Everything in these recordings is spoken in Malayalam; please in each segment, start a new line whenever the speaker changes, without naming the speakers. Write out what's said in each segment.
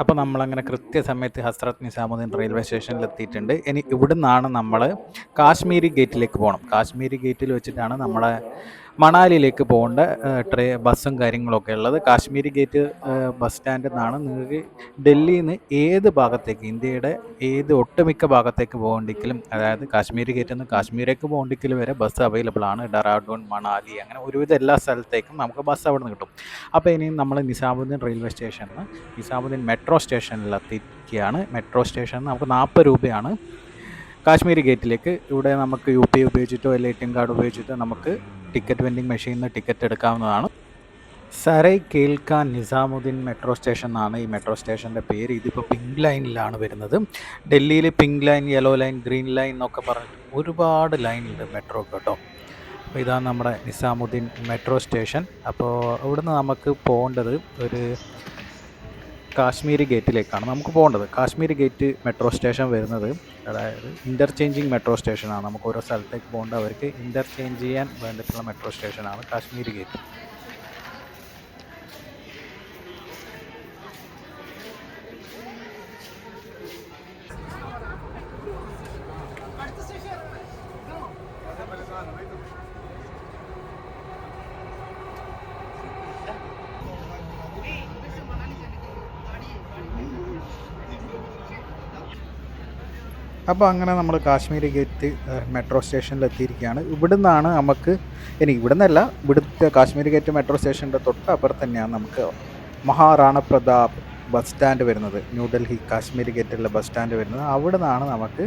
അപ്പോൾ നമ്മളങ്ങനെ കൃത്യസമയത്ത് ഹസ്രത്ത് നിസാമുദ്ദീൻ റെയിൽവേ സ്റ്റേഷനിൽ എത്തിയിട്ടുണ്ട് ഇനി ഇവിടുന്നാണ് നമ്മൾ കാശ്മീരി ഗേറ്റിലേക്ക് പോകണം കാശ്മീരി ഗേറ്റിൽ വെച്ചിട്ടാണ് നമ്മളെ മണാലിയിലേക്ക് പോകേണ്ട ട്രെയിൻ ട്രേ ബസ്സും കാര്യങ്ങളൊക്കെ ഉള്ളത്. കാശ്മീരി ഗേറ്റ് ബസ് സ്റ്റാൻഡിൽ നിന്നാണ് നിങ്ങൾക്ക് ഡൽഹിയിൽ നിന്ന് ഏത് ഭാഗത്തേക്ക് ഇന്ത്യയുടെ ഏത് ഒട്ടുമിക്ക ഭാഗത്തേക്ക് പോകണ്ടെങ്കിലും അതായത് കാശ്മീരി ഗേറ്റിൽ നിന്ന് കാശ്മീരേക്ക് പോകണ്ടെങ്കിൽ വരെ ബസ് അവൈലബിൾ ആണ്. ഡെറാഡൂൺ മണാലി അങ്ങനെ ഒരുവിധ എല്ലാ സ്ഥലത്തേക്കും നമുക്ക് ബസ് അവിടെ നിന്ന് കിട്ടും. അപ്പോൾ ഇനി നമ്മൾ നിസാമുദ്ദീൻ റെയിൽവേ സ്റ്റേഷനിൽ നിന്ന് നിസാമുദ്ദീൻ മെട്രോ സ്റ്റേഷനിൽ എത്തിക്കുകയാണ് മെട്രോ സ്റ്റേഷനിൽ നമുക്ക് നാൽപ്പത് രൂപയാണ് കാശ്മീരി ഗേറ്റിലേക്ക്. ഇവിടെ നമുക്ക് യു പി ഉപയോഗിച്ചിട്ടോ അല്ലെങ്കിൽ എ ടി എം കാർഡ് ഉപയോഗിച്ചിട്ടോ നമുക്ക് ടിക്കറ്റ് വെൻഡിങ് മെഷീനിൽ നിന്ന് ടിക്കറ്റ് എടുക്കാവുന്നതാണ്. സരൈ കേൽക്കാൻ നിസാമുദ്ദീൻ മെട്രോ സ്റ്റേഷൻ എന്നാണ് ഈ മെട്രോ സ്റ്റേഷന്റെ പേര്. ഇതിപ്പോൾ പിങ്ക് ലൈനിലാണ് വരുന്നത്. ഡൽഹിയിൽ pink line yellow line green line എന്നൊക്കെ പറഞ്ഞിട്ട് ഒരുപാട് ലൈനുണ്ട് മെട്രോ കേട്ടോ. അപ്പോൾ ഇതാണ് നമ്മുടെ നിസാമുദ്ദീൻ മെട്രോ സ്റ്റേഷൻ. അപ്പോൾ ഇവിടുന്ന് നമുക്ക് പോകേണ്ടത് ഒരു കാശ്മീരി ഗേറ്റിലേക്കാണ് നമുക്ക് പോകേണ്ടത്. കാശ്മീർ ഗേറ്റ് മെട്രോ സ്റ്റേഷൻ വരുന്നത്. അതായത് ഇന്റർചേഞ്ചിങ് മെട്രോ സ്റ്റേഷനാണ്. നമുക്ക് ഓരോ സ്ഥലത്തേക്ക് പോകേണ്ട അവർക്ക് ഇന്റർചേഞ്ച് ചെയ്യാൻ വേണ്ടിയിട്ടുള്ള മെട്രോ സ്റ്റേഷനാണ് കാശ്മീർ ഗേറ്റ്. അപ്പോൾ അങ്ങനെ നമ്മൾ കാശ്മീർ ഗേറ്റ് മെട്രോ സ്റ്റേഷനിൽ എത്തിയിരിക്കുകയാണ് ഇവിടുന്നാണ് നമുക്ക് ഇനി ഇവിടുന്നല്ല ഇവിടുത്തെ കാശ്മീർ ഗേറ്റ് മെട്രോ സ്റ്റേഷന്റെ തൊട്ട് അപ്പുറത്ത് തന്നെയാണ് നമുക്ക് മഹാറാണ പ്രതാപ് ബസ് സ്റ്റാൻഡ് വരുന്നത് ന്യൂഡൽഹി കാശ്മീർ ഗേറ്റിലുള്ള ബസ് സ്റ്റാൻഡ് വരുന്നത്. അവിടെ നിന്നാണ് നമുക്ക്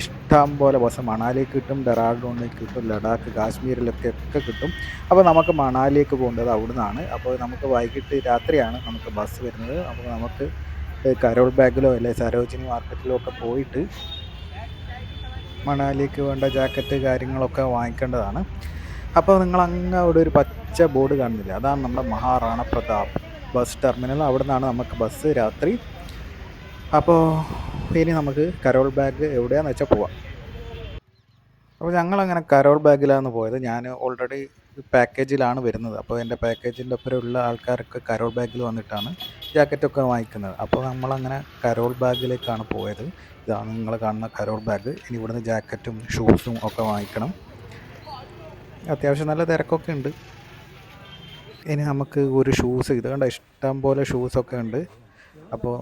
ഇഷ്ടം പോലെ ബസ് മണാലിക്ക് കിട്ടും ഡെറാഡൂണിലേക്ക് കിട്ടും ലഡാക്ക് കാശ്മീരിലൊക്കെ കിട്ടും. അപ്പോൾ നമുക്ക് മണാലിക്ക് പോകേണ്ടത് അവിടെ നിന്നാണ് അപ്പോൾ നമുക്ക് വൈകിട്ട് രാത്രിയാണ് നമുക്ക് ബസ് വരുന്നത്. അപ്പോൾ നമുക്ക് കരോൾ ബാഗിലോ അല്ലെങ്കിൽ സരോജിനി മാർക്കറ്റിലോ ഒക്കെ പോയിട്ട് മണാലിക്ക് വേണ്ട ജാക്കറ്റ് കാര്യങ്ങളൊക്കെ വാങ്ങിക്കേണ്ടതാണ്. അപ്പോൾ നിങ്ങൾ അങ്ങ് അവിടെ ഒരു പച്ച ബോർഡ് കാണുന്നില്ല? അതാണ് നമ്മുടെ മഹാറാണ പ്രതാപ് ബസ് ടെർമിനൽ. അവിടെ നിന്നാണ് നമുക്ക് ബസ് രാത്രി. അപ്പോൾ ഇനി നമുക്ക് കരോൾ ബാഗ് എവിടെയാണെന്ന് വെച്ചാൽ പോവാം. അപ്പോൾ ഞങ്ങളങ്ങനെ കരോൾ ബാഗിലാണ് പോയത്. ഞാൻ ഓൾറെഡി പാക്കേജിലാണ് വരുന്നത്. അപ്പോൾ എന്റെ പാക്കേജിന്റെ ഒപ്പരമുള്ള ആൾക്കാർക്ക് കരോൾ ബാഗിൽ വന്നിട്ടാണ് ജാക്കറ്റൊക്കെ വാങ്ങിക്കുന്നത്. അപ്പോൾ നമ്മളങ്ങനെ കരോൾ ബാഗിലേക്കാണ് പോയത്. ഇതാണ് നിങ്ങൾ കാണുന്ന കരോൾ ബാഗ്. ഇനി ഇവിടുന്ന് ജാക്കറ്റും ഷൂസും ഒക്കെ വാങ്ങിക്കണം. അത്യാവശ്യം നല്ല തിരക്കൊക്കെ ഉണ്ട്. ഇനി നമുക്ക് ഒരു ഷൂസ് ഇത് കണ്ട? ഇഷ്ടം പോലെ ഷൂസൊക്കെ ഉണ്ട്. അപ്പോൾ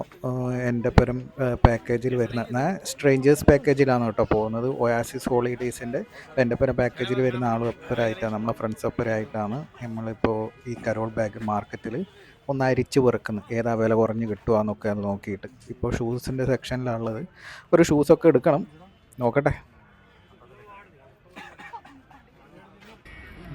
എന്റെ പരം പാക്കേജിൽ വരുന്ന ഞാൻ സ്ട്രേഞ്ചേഴ്സ് പാക്കേജിലാണ് കേട്ടോ പോകുന്നത്. ഒയാസിസ് ഹോളിഡേയ്സിന്റെ എന്റെ പരം പാക്കേജിൽ വരുന്ന ആൾ ഒപ്പരായിട്ടാണ് നമ്മളെ ഫ്രണ്ട്സ് ഒപ്പരായിട്ടാണ് നമ്മളിപ്പോൾ ഈ കരോൾ ബാഗ് മാർക്കറ്റിൽ ഒന്ന് അരിച്ച് വെറുക്കുന്നത് ഏതാ വില കുറഞ്ഞ് കിട്ടുകയെന്നൊക്കെ അത് നോക്കിയിട്ട്. ഇപ്പോൾ ഷൂസിന്റെ സെക്ഷനിലാണുള്ളത് ഒരു ഷൂസൊക്കെ എടുക്കണം. നോക്കട്ടെ.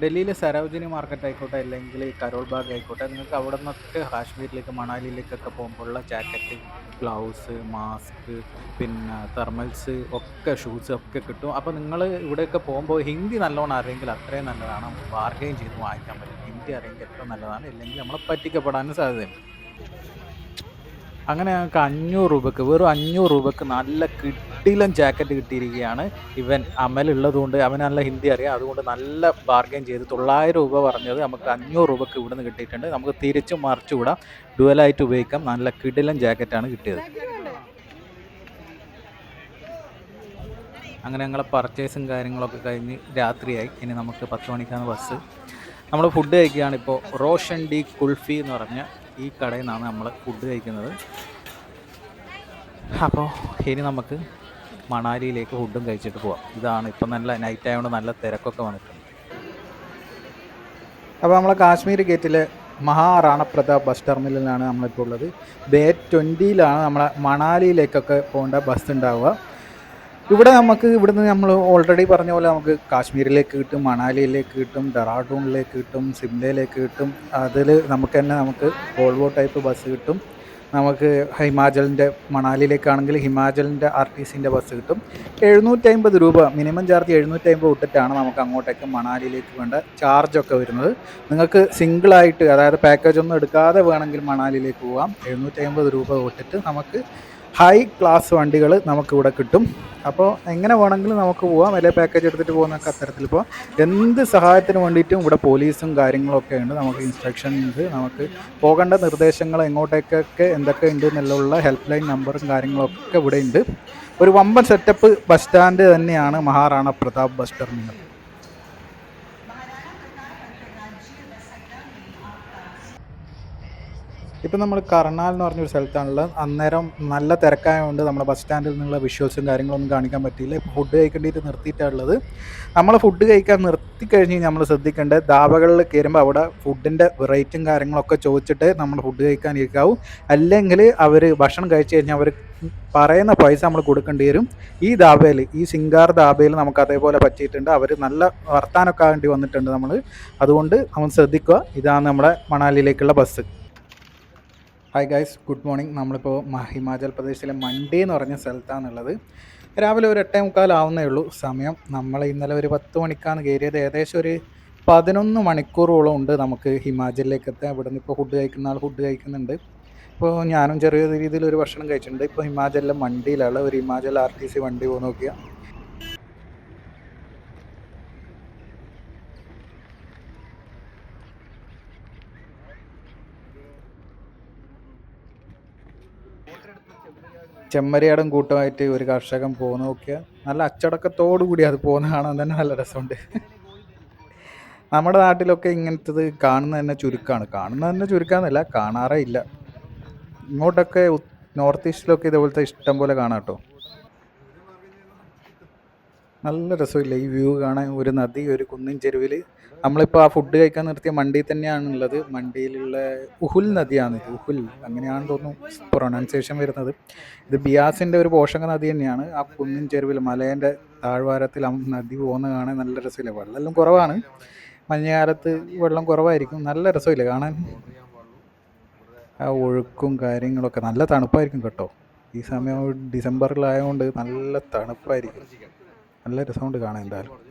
ഡൽഹിയിലെ സരോജിനി മാർക്കറ്റ് ആയിക്കോട്ടെ അല്ലെങ്കിൽ കരോൾ ബാഗ് ആയിക്കോട്ടെ നിങ്ങൾക്ക് അവിടെ നിന്നൊക്കെ കാശ്മീരിലേക്ക് മണാലിയിലേക്കൊക്കെ പോകുമ്പോഴുള്ള ജാക്കറ്റ് ഗ്ലൗസ് മാസ്ക് പിന്നെ തെർമൽസ് ഒക്കെ ഷൂസ് ഒക്കെ കിട്ടും. അപ്പോൾ നിങ്ങൾ ഇവിടെയൊക്കെ പോകുമ്പോൾ ഹിന്ദി നല്ലോണം അറിയെങ്കിൽ അത്രയും നല്ലതാണ്. ബാർഗെയിൻ ചെയ്ത് വാങ്ങിക്കാൻ പറ്റും. ഹിന്ദി അറിയെങ്കിൽ എത്ര നല്ലതാണ്. ഇല്ലെങ്കിൽ നമ്മളെ പറ്റിക്കപ്പെടാനും സാധ്യതയുണ്ട്. അങ്ങനെ ഞങ്ങൾക്ക് അഞ്ഞൂറ് രൂപക്ക് വെറും അഞ്ഞൂറ് രൂപക്ക് നല്ല കിട്ടിലൻ ജാക്കറ്റ് കിട്ടിയിരിക്കുകയാണ് ഇവൻ. അമലുള്ളത് കൊണ്ട് അവന് നല്ല ഹിന്ദി അറിയാം അതുകൊണ്ട് നല്ല ബാർഗെയിൻ ചെയ്ത് തൊള്ളായിരം രൂപ പറഞ്ഞത് നമുക്ക് അഞ്ഞൂറ് രൂപക്ക് ഇവിടുന്ന് കിട്ടിയിട്ടുണ്ട്. നമുക്ക് തിരിച്ചും മറിച്ചുകൂടാം ഡുവലായിട്ട് ഉപയോഗിക്കാം. നല്ല കിടിലൻ ജാക്കറ്റാണ് കിട്ടിയത്. അങ്ങനെ ഞങ്ങളെ പർച്ചേസും കാര്യങ്ങളൊക്കെ കഴിഞ്ഞ് രാത്രിയായി. ഇനി നമുക്ക് പത്ത് മണിക്കാണ് ബസ് നമ്മൾ ഫുഡ് കഴിക്കുകയാണ്. ഇപ്പോൾ റോഷൻ ഡി കുൾഫി എന്ന് പറഞ്ഞ ഈ കടയിൽ നിന്നാണ് നമ്മൾ ഫുഡ് കഴിക്കുന്നത്. അപ്പോൾ ഇനി നമുക്ക് മണാലിയിലേക്ക് ഫുഡും കഴിച്ചിട്ട് പോവാം. ഇതാണ് ഇപ്പം നല്ല നൈറ്റ് ആയതുകൊണ്ട് നല്ല തിരക്കൊക്കെ വന്നിട്ടുണ്ട്. അപ്പോൾ നമ്മൾ കാശ്മീർ ഗേറ്റിലെ മഹാറാണ പ്രതാപ് ബസ് ടെർമിനലിലാണ് നമ്മളിപ്പോൾ ഉള്ളത്. ബേ ട്വന്റിയിലാണ് നമ്മളെ മണാലിയിലേക്കൊക്കെ പോകേണ്ട ബസ് ഉണ്ടാവുക. ഇവിടെ നമുക്ക് ഇവിടുന്ന് നമ്മൾ ഓൾറെഡി പറഞ്ഞ പോലെ നമുക്ക് കാശ്മീരിലേക്ക് കിട്ടും മണാലിയിലേക്ക് കിട്ടും ഡെറാഡൂണിലേക്ക് കിട്ടും സിംലയിലേക്ക് കിട്ടും. അതിൽ നമുക്ക് തന്നെ നമുക്ക് വോൾവോ ടൈപ്പ് ബസ് കിട്ടും. നമുക്ക് ഹിമാചലിന്റെ മണാലിയിലേക്കാണെങ്കിൽ ഹിമാചലിന്റെ ആർ ടി സിന്റെ ബസ് കിട്ടും. എഴുന്നൂറ്റമ്പത് രൂപ മിനിമം ചാർജ് എഴുന്നൂറ്റമ്പത് ഇട്ടിട്ടാണ് നമുക്ക് അങ്ങോട്ടേക്ക് മണാലിയിലേക്ക് വേണ്ട ചാർജൊക്കെ വരുന്നത്. നിങ്ങൾക്ക് സിംഗിളായിട്ട് അതായത് പാക്കേജ് ഒന്നും എടുക്കാതെ വേണമെങ്കിൽ മണാലിയിലേക്ക് പോകാം എഴുന്നൂറ്റമ്പത് രൂപ ഇട്ടിട്ട് നമുക്ക് ഹൈ ക്ലാസ് വണ്ടികൾ നമുക്കിവിടെ കിട്ടും. അപ്പോൾ എങ്ങനെ വേണമെങ്കിലും നമുക്ക് പോവാം. വലിയ പാക്കേജ് എടുത്തിട്ട് പോകുന്നൊക്കെ അത്തരത്തിൽ ഇപ്പോൾ എന്ത് സഹായത്തിന് വേണ്ടിയിട്ടും ഇവിടെ പോലീസും കാര്യങ്ങളൊക്കെ ഉണ്ട്. നമുക്ക് ഇൻസ്ട്രക്ഷൻ ഉണ്ട്. നമുക്ക് പോകേണ്ട നിർദ്ദേശങ്ങൾ എങ്ങോട്ടേക്കൊക്കെ എന്തൊക്കെ ഉണ്ട് എന്നുള്ള ഹെൽപ്പ് ലൈൻ നമ്പറും കാര്യങ്ങളൊക്കെ ഇവിടെ ഉണ്ട്. ഒരു വമ്പൻ സെറ്റപ്പ് ബസ് സ്റ്റാൻഡ് തന്നെയാണ് മഹാറാണ പ്രതാപ് ബസ് ടെർമിനൽ ഇപ്പം നമ്മൾ കർണാൽ എന്ന് പറഞ്ഞൊരു സ്ഥലത്താണുള്ളത്. അന്നേരം നല്ല തിരക്കായതുകൊണ്ട് നമ്മുടെ ബസ് സ്റ്റാൻഡിൽ നിന്നുള്ള വിഷ്വൽസും കാര്യങ്ങളൊന്നും കാണിക്കാൻ പറ്റിയില്ല. ഇപ്പോൾ ഫുഡ് കഴിക്കേണ്ടിയിട്ട് നിർത്തിയിട്ടുള്ളത് നമ്മൾ ഫുഡ് കഴിക്കാൻ നിർത്തി കഴിഞ്ഞ് കഴിഞ്ഞാൽ നമ്മൾ ശ്രദ്ധിക്കേണ്ടത് ധാബകളിൽ കയറുമ്പോൾ അവിടെ ഫുഡിന്റെ വെറൈറ്റിയും കാര്യങ്ങളൊക്കെ ചോദിച്ചിട്ട് നമ്മൾ ഫുഡ് കഴിക്കാൻ ഇരിക്കാവും അല്ലെങ്കിൽ അവർ ഭക്ഷണം കഴിച്ചു കഴിഞ്ഞാൽ അവർ പറയുന്ന പൈസ നമ്മൾ കൊടുക്കേണ്ടി വരും. ഈ ധാബയിൽ ഈ സിംഗാർ ധാബയിൽ നമുക്ക് അതേപോലെ പറ്റിയിട്ടുണ്ട്. അവർ നല്ല വർത്താനൊക്കെ ആകേണ്ടി വന്നിട്ടുണ്ട് നമ്മൾ അതുകൊണ്ട് നമ്മൾ ശ്രദ്ധിക്കുക. ഇതാണ് നമ്മുടെ മണാലിയിലേക്കുള്ള bus. Hi guys good morning നമ്മളിപ്പോൾ ഹിമാചൽ പ്രദേശിലെ മണ്ടി എന്ന് പറഞ്ഞ സ്ഥലത്താണുള്ളത്. രാവിലെ ഒരു എട്ടേ മുക്കാലാവുന്നേ ഉള്ളൂ സമയം. നമ്മൾ ഇന്നലെ ഒരു പത്ത് മണിക്കാണ് കയറിയത്. ഏകദേശം ഒരു പതിനൊന്ന് മണിക്കൂറോളം ഉണ്ട് നമുക്ക് ഹിമാചലിലേക്ക് എത്താൻ. ഇവിടെ നിന്ന് ഇപ്പോൾ ഫുഡ് കഴിക്കുന്ന ആൾ ഫുഡ് കഴിക്കുന്നുണ്ട്. ഇപ്പോൾ ഞാനും ചെറിയ രീതിയിൽ ഒരു ഭക്ഷണം കഴിച്ചിട്ടുണ്ട്. ഇപ്പോൾ ഹിമാചലിലെ മണ്ടിയിലുള്ള ഒരു ഹിമാചൽ ആർ ടി സി വണ്ടി പോകുന്ന നോക്കിയാൽ ചെമ്മരിയാടും കൂട്ടമായിട്ട് ഒരു കർഷകൻ പോകുന്ന നോക്കിയ നല്ല അച്ചടക്കത്തോടു കൂടി അത് പോകുന്ന കാണാൻ തന്നെ നല്ല രസമുണ്ട്. നമ്മുടെ നാട്ടിലൊക്കെ ഇങ്ങനത്തത് കാണുന്നത് തന്നെ ചുരുക്കമാണ് കാണുന്നത് തന്നെ ചുരുക്കാന്നല്ല കാണാറേ ഇല്ല. ഇങ്ങോട്ടൊക്കെ നോർത്ത് ഈസ്റ്റിലൊക്കെ ഇതുപോലത്തെ ഇഷ്ടം പോലെ കാണാം കേട്ടോ. നല്ല രസമില്ല. ഈ വ്യൂ കാണാൻ ഒരു നദി ഒരു കുന്നിൻ ചെരുവിൽ നമ്മളിപ്പോൾ ആ ഫുഡ് കഴിക്കാൻ നിർത്തിയ മണ്ടിയിൽ തന്നെയാണുള്ളത്. മണ്ടിയിലുള്ള ഉഹുൽ നദിയാണ് ഇത്. ഉഹുൽ. അങ്ങനെയാണ് തോന്നുന്നു പ്രൊണൗൺസിയേഷൻ വരുന്നത്. ഇത് ബിയാസിന്റെ ഒരു പോഷക നദി തന്നെയാണ്. ആ കുന്നിൻ ചെരുവിൽ മലേന്റെ താഴ്വാരത്തിൽ ആ നദി പോകുന്ന കാണാൻ നല്ല രസമില്ല. വെള്ളം കുറവാണ്. മഞ്ഞുകാലത്ത് വെള്ളം കുറവായിരിക്കും. നല്ല രസമില്ല കാണാൻ. ആ ഒഴുക്കും കാര്യങ്ങളൊക്കെ നല്ല തണുപ്പായിരിക്കും കേട്ടോ. ഈ സമയം ഡിസംബറിലായതുകൊണ്ട് നല്ല തണുപ്പായിരിക്കും. നല്ല രസമുണ്ട് കാണാൻ എന്തായാലും.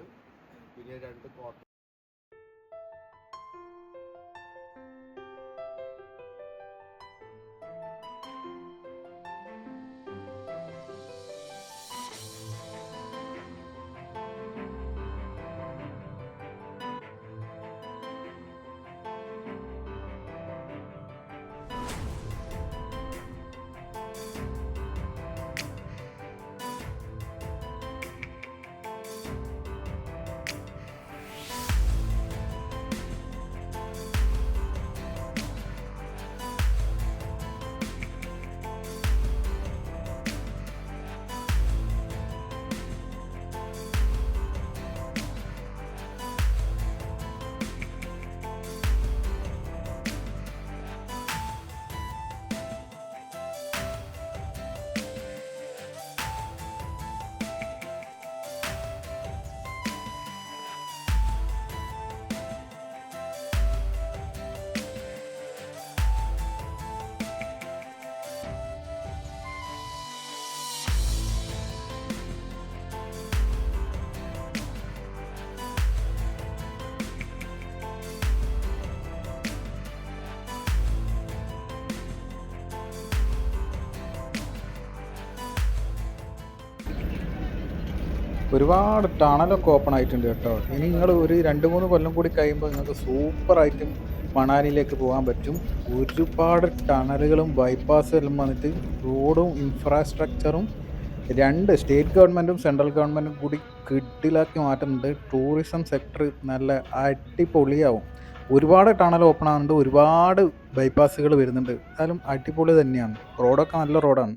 ഒരുപാട് ടണലൊക്കെ ഓപ്പൺ ആയിട്ടുണ്ട് കേട്ടോ. ഇനി നിങ്ങൾ ഒരു രണ്ട് മൂന്ന് കൊല്ലം കൂടി കഴിയുമ്പോൾ നിങ്ങൾക്ക് സൂപ്പറായിട്ടും മണാലിയിലേക്ക് പോകാൻ പറ്റും. ഒരുപാട് ടണലുകളും ബൈപ്പാസുകളും വന്നിട്ട് റോഡും ഇൻഫ്രാസ്ട്രക്ചറും രണ്ട് സ്റ്റേറ്റ് ഗവൺമെന്റും സെൻട്രൽ ഗവൺമെന്റും കൂടി കിഡിലാക്കി മാറ്റുന്നുണ്ട്. ടൂറിസം സെക്ടർ നല്ല അടിപൊളിയാവും. ഒരുപാട് ടണൽ ഓപ്പൺ ആകുന്നുണ്ട് ഒരുപാട് ബൈപ്പാസുകൾ വരുന്നുണ്ട്. എന്നാലും അടിപൊളി തന്നെയാണ്. റോഡൊക്കെ നല്ല റോഡാണ്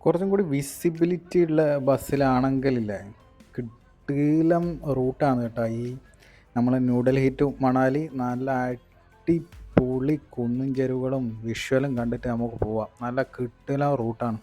കുറച്ചും കൂടി വിസിബിലിറ്റി ഉള്ള ബസ്സിലാണെങ്കിലില്ലേ കിട്ടീലം റൂട്ടാണ് കേട്ടോ ഈ നമ്മൾ ന്യൂഡൽഹി ടു മണാലി നല്ല അടിപൊളി കുന്നും ചെരുവുകളും വിഷ്വലും കണ്ടിട്ട് നമുക്ക് പോവാം. നല്ല കിട്ടീലം റൂട്ടാണ്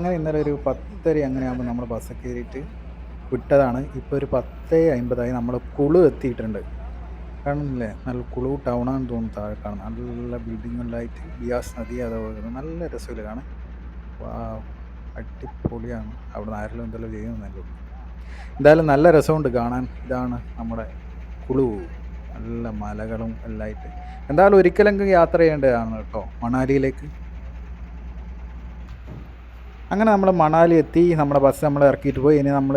അങ്ങനെ ഇന്നലെ ഒരു പത്തര അങ്ങനെ ആകുമ്പോൾ നമ്മൾ ബസ് കയറിയിട്ട് വിട്ടതാണ്. ഇപ്പോൾ ഒരു പത്ത് അമ്പതായി നമ്മൾ കുളു എത്തിയിട്ടുണ്ട്. കാണുന്നില്ലേ നല്ല കുളു ടൗണാണെന്ന് തോന്നുന്നു താഴെ കാണുന്നത് നല്ല ബിൽഡിങ്ങുകളിലായിട്ട് ബിയാസ് നദി അതേപോലെ നല്ല രസമില്ല വാ അടിപൊളിയാണ്. അവിടെ ആരെങ്കിലും എന്തെല്ലാം ചെയ്യുന്നല്ലോ എന്തായാലും നല്ല രസമുണ്ട് കാണാൻ. ഇതാണ് നമ്മുടെ കുളു. നല്ല മലകളും എല്ലാം ആയിട്ട്. എന്തായാലും ഒരിക്കലെങ്കിലും യാത്ര ചെയ്യേണ്ടതാണ് കേട്ടോ മണാലിയിലേക്ക്. അങ്ങനെ നമ്മൾ മണാലി എത്തി നമ്മുടെ ബസ് നമ്മൾ ഇറക്കിയിട്ട് പോയി. ഇനി നമ്മൾ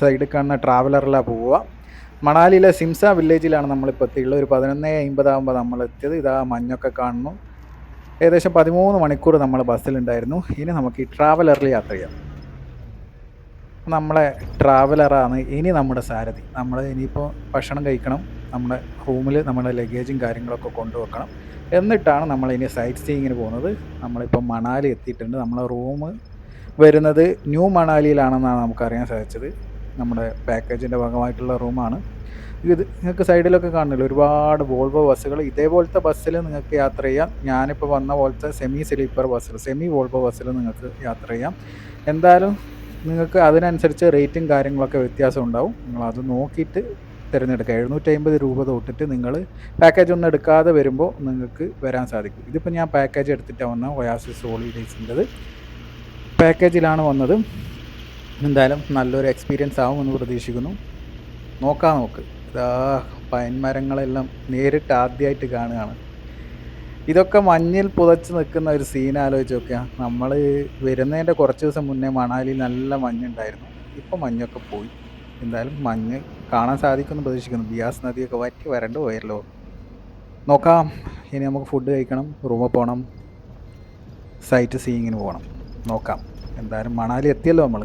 സൈഡിൽ കാണുന്ന ട്രാവലറിലാണ് പോവുക. മണാലിയിലെ സിംസ വില്ലേജിലാണ് നമ്മളിപ്പോൾ എത്തിയുള്ളത് ഒരു പതിനൊന്ന് അമ്പതാകുമ്പോൾ നമ്മൾ എത്തിയത്. ഇതാ മഞ്ഞൊക്കെ കാണുന്നു. ഏകദേശം പതിമൂന്ന് മണിക്കൂർ നമ്മൾ ബസ്സിലുണ്ടായിരുന്നു ഇനി നമുക്ക് ഈ ട്രാവലറിൽ യാത്ര ചെയ്യാം. നമ്മളെ ട്രാവലറാണ് ഇനി നമ്മുടെ സാരഥി. നമ്മൾ ഇനിയിപ്പോൾ ഭക്ഷണം കഴിക്കണം. നമ്മുടെ റൂമിൽ നമ്മുടെ ലഗേജും കാര്യങ്ങളൊക്കെ കൊണ്ടുവെക്കണം. എന്നിട്ടാണ് നമ്മൾ ഇനി സൈറ്റ് സീയിങ്ങിന് പോകുന്നത്. നമ്മളിപ്പോൾ മണാലി എത്തിയിട്ടുണ്ട്. നമ്മളെ റൂം വരുന്നത് ന്യൂ മണാലിയിലാണെന്നാണ് നമുക്കറിയാൻ സാധിച്ചത്. നമ്മുടെ പാക്കേജിന്റെ ഭാഗമായിട്ടുള്ള റൂമാണ്. ഇത് നിങ്ങൾക്ക് സൈഡിലൊക്കെ കാണുന്നില്ല? ഒരുപാട് വോൾവോ ബസ്സുകൾ. ഇതേപോലത്തെ ബസ്സിൽ നിങ്ങൾക്ക് യാത്ര ചെയ്യാം. ഞാനിപ്പോൾ വന്ന പോലത്തെ സെമി സ്ലീപ്പർ ബസ്സിൽ സെമി വോൾവോ ബസ്സിൽ നിങ്ങൾക്ക് യാത്ര ചെയ്യാം. എന്തായാലും നിങ്ങൾക്ക് അതിനനുസരിച്ച് റേറ്റും കാര്യങ്ങളൊക്കെ വ്യത്യാസം ഉണ്ടാവും. നിങ്ങൾ അത് നോക്കിയിട്ട് തിരഞ്ഞെടുക്കുക. എഴുന്നൂറ്റി അമ്പത് രൂപ തൊട്ടിട്ട് നിങ്ങൾ പാക്കേജ് ഒന്നും എടുക്കാതെ വരുമ്പോൾ നിങ്ങൾക്ക് വരാൻ സാധിക്കും. ഇതിപ്പോൾ ഞാൻ പാക്കേജ് എടുത്തിട്ടാണ് വന്ന ഒയാസിസ് ഹോളിഡേയ്സിന്റെത് പാക്കേജിലാണ് വന്നത്. എന്തായാലും നല്ലൊരു എക്സ്പീരിയൻസ് ആവുമെന്ന് പ്രതീക്ഷിക്കുന്നു. നോക്കാം നോക്ക് ഇതാ പൈൻ മരങ്ങളെല്ലാം നേരിട്ട് ആദ്യമായിട്ട് കാണുകയാണ്. ഇതൊക്കെ മഞ്ഞിൽ പുതച്ച് നിൽക്കുന്ന ഒരു സീൻ ആലോചിച്ച് നോക്കുക നമ്മൾ വരുന്നതിന്റെ കുറച്ച് ദിവസം മുന്നേ മണാലിയിൽ നല്ല മഞ്ഞുണ്ടായിരുന്നു. ഇപ്പം മഞ്ഞൊക്കെ പോയി. എന്തായാലും മഞ്ഞ് കാണാൻ സാധിക്കുമെന്ന് പ്രതീക്ഷിക്കുന്നു. ബിയാസ് നദിയൊക്കെ വറ്റി വരണ്ട് പോയല്ലോ. നോക്കാം. ഇനി നമുക്ക് ഫുഡ് കഴിക്കണം റൂമിൽ പോകണം സൈറ്റ് സീയിങ്ങിന് പോകണം നോക്കാം. എന്തായാലും മണാലി എത്തിയല്ലോ നമ്മൾ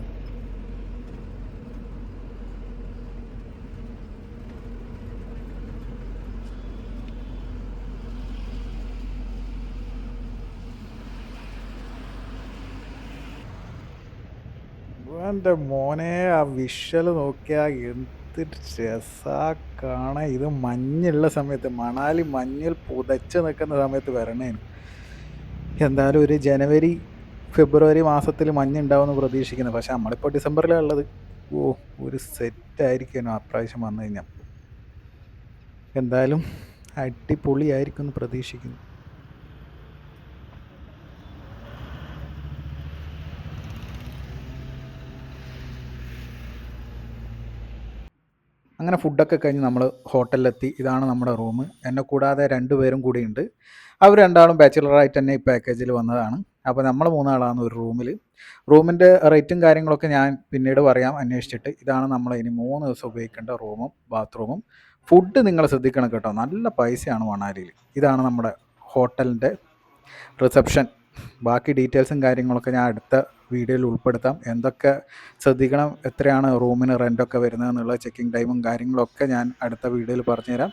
എന്റെ മോനെ ആ വിഷ്വൽ നോക്കിയാൽ എന്ത് രസാ കാണാൻ. ഇത് മഞ്ഞുള്ള സമയത്ത് മണാലി മഞ്ഞിൽ പുതച്ച് നിൽക്കുന്ന സമയത്ത് വരണേ എന്തായാലും ഒരു ജനുവരി ഫെബ്രുവരി മാസത്തിൽ മഞ്ഞുണ്ടാവുമെന്ന് പ്രതീക്ഷിക്കുന്നത് പക്ഷെ നമ്മളിപ്പോൾ ഡിസംബറിലാണ് ഉള്ളത് ഓ ഒരു സെറ്റായിരിക്കും അപ്രാവശ്യം വന്നു കഴിഞ്ഞാൽ. എന്തായാലും അടിപൊളിയായിരിക്കും എന്ന് പ്രതീക്ഷിക്കുന്നു. അങ്ങനെ ഫുഡൊക്കെ കഴിഞ്ഞ് നമ്മൾ ഹോട്ടലിലെത്തി. ഇതാണ് നമ്മുടെ റൂം. എന്നെ കൂടാതെ രണ്ടുപേരും കൂടിയുണ്ട്. അവർ രണ്ടാളും ബാച്ചിലറായിട്ട് തന്നെ ഈ പാക്കേജിൽ വന്നതാണ്. അപ്പോൾ നമ്മൾ മൂന്നാളാണ് ഒരു റൂമിൽ റൂമിന്റെ റേറ്റും കാര്യങ്ങളൊക്കെ ഞാൻ പിന്നീട് പറയാം അന്വേഷിച്ചിട്ട്. ഇതാണ് നമ്മൾ ഇനി മൂന്ന് ദിവസം ഉപയോഗിക്കേണ്ട റൂമും ബാത്റൂമും. ഫുഡ് നിങ്ങൾ ശ്രദ്ധിക്കണം കേട്ടോ. നല്ല പൈസയാണ് മണാലിയിൽ ഇതാണ് നമ്മുടെ ഹോട്ടലിന്റെ റിസപ്ഷൻ. ബാക്കി ഡീറ്റെയിൽസും കാര്യങ്ങളൊക്കെ ഞാൻ അടുത്ത വീഡിയോയിൽ ഉൾപ്പെടുത്താം. എന്തൊക്കെ ശ്രദ്ധിക്കണം എത്രയാണ് റൂമിന് റെന്റൊക്കെ വരുന്നതെന്നുള്ള ചെക്കിംഗ് ടൈമും കാര്യങ്ങളൊക്കെ ഞാൻ അടുത്ത വീഡിയോയിൽ പറഞ്ഞുതരാം.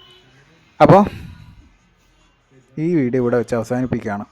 അപ്പോൾ ഈ വീഡിയോ ഇവിടെ വെച്ച് അവസാനിപ്പിക്കുകയാണ്.